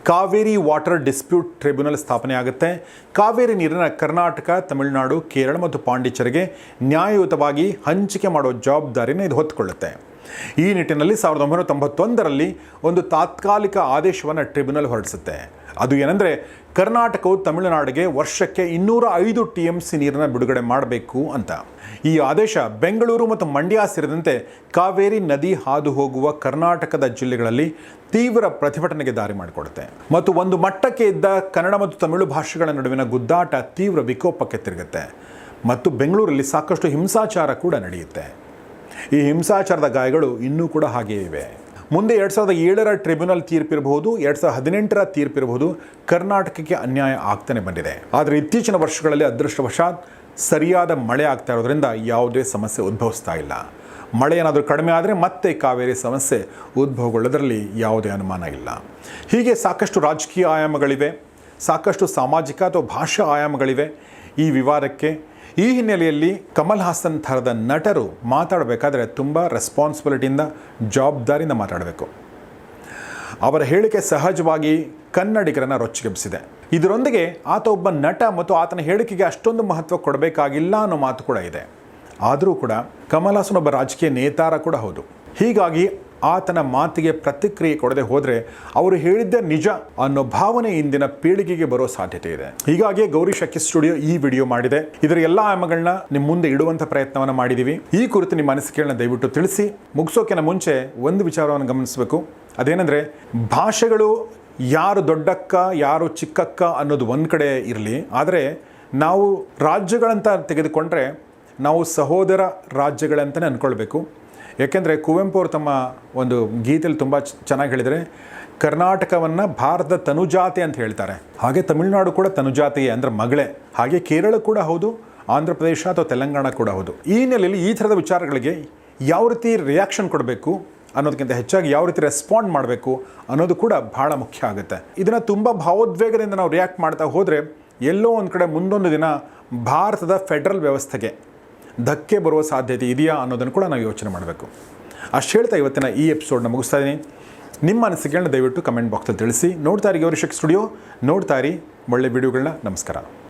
ಕಾವೇರಿ ವಾಟರ್ ಡಿಸ್ಪ್ಯೂಟ್ ಟ್ರಿಬ್ಯುನಲ್ ಸ್ಥಾಪನೆ ಆಗುತ್ತೆ. ಕಾವೇರಿ ನೀರನ್ನು ಕರ್ನಾಟಕ, ತಮಿಳುನಾಡು, ಕೇರಳ ಮತ್ತು ಪಾಂಡಿಚೇರಿಗೆ ನ್ಯಾಯಯುತವಾಗಿ ಹಂಚಿಕೆ ಮಾಡೋ ಜವಾಬ್ದಾರಿನ ಇದು ಹೊತ್ತುಕೊಳ್ಳುತ್ತೆ ಈ ನಿಟ್ಟಿನಲ್ಲಿ ಸಾವಿರದ ಒಂಬೈನೂರ ತೊಂಬತ್ತೊಂದರಲ್ಲಿ ಒಂದು ತಾತ್ಕಾಲಿಕ ಆದೇಶವನ್ನು ಟ್ರಿಬ್ಯುನಲ್ ಹೊರಡಿಸುತ್ತೆ. ಅದು ಏನಂದರೆ, ಕರ್ನಾಟಕವು ತಮಿಳುನಾಡಿಗೆ ವರ್ಷಕ್ಕೆ ಇನ್ನೂರ ಐದು ಟಿ ಎಂ ಸಿ ನೀರನ್ನು ಬಿಡುಗಡೆ ಮಾಡಬೇಕು ಅಂತ. ಈ ಆದೇಶ ಬೆಂಗಳೂರು ಮತ್ತು ಮಂಡ್ಯ ಸೇರಿದಂತೆ ಕಾವೇರಿ ನದಿ ಹಾದು ಹೋಗುವ ಕರ್ನಾಟಕದ ಜಿಲ್ಲೆಗಳಲ್ಲಿ ತೀವ್ರ ಪ್ರತಿಭಟನೆಗೆ ದಾರಿ ಮಾಡಿಕೊಡುತ್ತೆ. ಮತ್ತು ಒಂದು ಮಟ್ಟಕ್ಕೆ ಇದ್ದ ಕನ್ನಡ ಮತ್ತು ತಮಿಳು ಭಾಷೆಗಳ ನಡುವಿನ ಗುದ್ದಾಟ ತೀವ್ರ ವಿಕೋಪಕ್ಕೆ ತಿರುಗುತ್ತೆ. ಮತ್ತು ಬೆಂಗಳೂರಲ್ಲಿ ಸಾಕಷ್ಟು ಹಿಂಸಾಚಾರ ಕೂಡ ನಡೆಯುತ್ತೆ. ಈ ಹಿಂಸಾಚಾರದ ಗಾಯಗಳು ಇನ್ನೂ ಕೂಡ ಹಾಗೆಯೇ ಇವೆ. ಮುಂದೆ ಎರಡು ಸಾವಿರದ ಏಳರ ಟ್ರಿಬ್ಯುನಲ್ ತೀರ್ಪಿರಬಹುದು, ಎರಡು ಸಾವಿರದ ಹದಿನೆಂಟರ ತೀರ್ಪಿರಬಹುದು, ಕರ್ನಾಟಕಕ್ಕೆ ಅನ್ಯಾಯ ಆಗ್ತಾನೆ ಬಂದಿದೆ. ಆದರೆ ಇತ್ತೀಚಿನ ವರ್ಷಗಳಲ್ಲಿ ಅದೃಷ್ಟವಶಾತ್ ಸರಿಯಾದ ಮಳೆ ಆಗ್ತಾ ಇರೋದ್ರಿಂದ ಯಾವುದೇ ಸಮಸ್ಯೆ ಉದ್ಭವಿಸ್ತಾ ಇಲ್ಲ. ಮಳೆ ಏನಾದರೂ ಕಡಿಮೆ ಆದರೆ ಮತ್ತೆ ಕಾವೇರಿ ಸಮಸ್ಯೆ ಉದ್ಭವಗೊಳ್ಳೋದರಲ್ಲಿ ಯಾವುದೇ ಅನುಮಾನ ಇಲ್ಲ. ಹೀಗೆ ಸಾಕಷ್ಟು ರಾಜಕೀಯ ಆಯಾಮಗಳಿವೆ, ಸಾಕಷ್ಟು ಸಾಮಾಜಿಕ ಅಥವಾ ಭಾಷಾ ಆಯಾಮಗಳಿವೆ. ಈ ವಿವಾದಕ್ಕೆ ಈ ಹಿನ್ನೆಲೆಯಲ್ಲಿ ಕಮಲ್ ಹಾಸನ್ ಥರದ ನಟರು ಮಾತಾಡಬೇಕಾದ್ರೆ ತುಂಬ ರೆಸ್ಪಾನ್ಸಿಬಿಲಿಟಿಯಿಂದ ಜವಾಬ್ದಾರಿಯಿಂದ ಮಾತಾಡಬೇಕು. ಅವರ ಹೇಳಿಕೆ ಸಹಜವಾಗಿ ಕನ್ನಡಿಗರನ್ನು ರೊಚ್ಚಿಗೆಬ್ಬಿಸಿದೆ. ಇದರೊಂದಿಗೆ ಆತ ಒಬ್ಬ ನಟ ಮತ್ತು ಆತನ ಹೇಳಿಕೆಗೆ ಅಷ್ಟೊಂದು ಮಹತ್ವ ಕೊಡಬೇಕಾಗಿಲ್ಲ ಅನ್ನೋ ಮಾತು ಕೂಡ ಇದೆ. ಆದರೂ ಕೂಡ ಕಮಲ್ ಹಾಸನ್ ಒಬ್ಬ ರಾಜಕೀಯ ನೇತಾರ ಕೂಡ ಹೌದು. ಹೀಗಾಗಿ ಆತನ ಮಾತಿಗೆ ಪ್ರತಿಕ್ರಿಯೆ ಕೊಡದೆ ಹೋದರೆ ಅವರು ಹೇಳಿದ್ದ ನಿಜ ಅನ್ನೋ ಭಾವನೆ ಇಂದಿನ ಪೀಳಿಗೆಗೆ ಬರೋ ಸಾಧ್ಯತೆ ಇದೆ. ಹೀಗಾಗಿ ಗೌರಿ ಶಕ್ಕಿ ಸ್ಟುಡಿಯೋ ಈ ವಿಡಿಯೋ ಮಾಡಿದೆ. ಇದರ ಎಲ್ಲ ಆಯಾಮಗಳನ್ನ ನಿಮ್ಮ ಮುಂದೆ ಇಡುವಂಥ ಪ್ರಯತ್ನವನ್ನು ಮಾಡಿದ್ದೀವಿ ಈ ಕುರಿತು ನಿಮ್ಮ ಅನಿಸಿಕೆಗಳನ್ನ ದಯವಿಟ್ಟು ತಿಳಿಸಿ. ಮುಗಿಸೋಕಿನ ಮುಂಚೆ ಒಂದು ವಿಚಾರವನ್ನು ಗಮನಿಸಬೇಕು. ಅದೇನೆಂದರೆ, ಭಾಷೆಗಳು ಯಾರು ದೊಡ್ಡಕ್ಕ, ಯಾರು ಚಿಕ್ಕಕ್ಕ ಅನ್ನೋದು ಒಂದು ಕಡೆ ಇರಲಿ. ಆದರೆ ನಾವು ರಾಜ್ಯಗಳಂತ ತೆಗೆದುಕೊಂಡ್ರೆ ನಾವು ಸಹೋದರ ರಾಜ್ಯಗಳಂತಲೇ ಅಂದ್ಕೊಳ್ಬೇಕು ಯಾಕೆಂದರೆ ಕುವೆಂಪು ಅವರು ತಮ್ಮ ಒಂದು ಗೀತೆಯಲ್ಲಿ ತುಂಬ ಚೆನ್ನಾಗಿ ಹೇಳಿದರೆ, ಕರ್ನಾಟಕವನ್ನು ಭಾರತದ ತನುಜಾತೆ ಅಂತ ಹೇಳ್ತಾರೆ. ಹಾಗೆ ತಮಿಳುನಾಡು ಕೂಡ ತನುಜಾತಿಯೇ ಅಂದರೆ ಮಗಳೇ. ಹಾಗೆ ಕೇರಳ ಕೂಡ ಹೌದು, ಆಂಧ್ರ ಪ್ರದೇಶ ಅಥವಾ ತೆಲಂಗಾಣ ಕೂಡ ಹೌದು. ಈ ನೆಲೆಯಲ್ಲಿ ಈ ಥರದ ವಿಚಾರಗಳಿಗೆ ಯಾವ ರೀತಿ ರಿಯಾಕ್ಷನ್ ಕೊಡಬೇಕು ಅನ್ನೋದಕ್ಕಿಂತ ಹೆಚ್ಚಾಗಿ ಯಾವ ರೀತಿ ರೆಸ್ಪಾಂಡ್ ಮಾಡಬೇಕು ಅನ್ನೋದು ಕೂಡ ಭಾಳ ಮುಖ್ಯ ಆಗುತ್ತೆ. ಇದನ್ನು ತುಂಬ ಭಾವೋದ್ವೇಗದಿಂದ ನಾವು ರಿಯಾಕ್ಟ್ ಮಾಡ್ತಾ ಹೋದರೆ, ಎಲ್ಲೋ ಒಂದು ಕಡೆ ಮುಂದೊಂದು ದಿನ ಭಾರತದ ಫೆಡರಲ್ ವ್ಯವಸ್ಥೆಗೆ ಧಕ್ಕೆ ಬರುವ ಸಾಧ್ಯತೆ ಇದೆಯಾ ಅನ್ನೋದನ್ನು ಕೂಡ ನಾವು ಯೋಚನೆ ಮಾಡಬೇಕು. ಅಷ್ಟು ಹೇಳ್ತಾ ಇವತ್ತಿನ ಈ ಎಪಿಸೋಡ್ನ ಮುಗಿಸ್ತಾ ಇದ್ದೀನಿ. ನಿಮ್ಮ ಅನಿಸಿಕೆಗಳನ್ನ ದಯವಿಟ್ಟು ಕಮೆಂಟ್ ಬಾಕ್ಸಲ್ಲಿ ತಿಳಿಸಿ. ನೋಡ್ತಾ ಇರಿ ಗೌರಿಶಕ್ ಸ್ಟುಡಿಯೋ. ನೋಡ್ತಾ ಇರಿ ಒಳ್ಳೆ ವಿಡಿಯೋಗಳನ್ನ. ನಮಸ್ಕಾರ.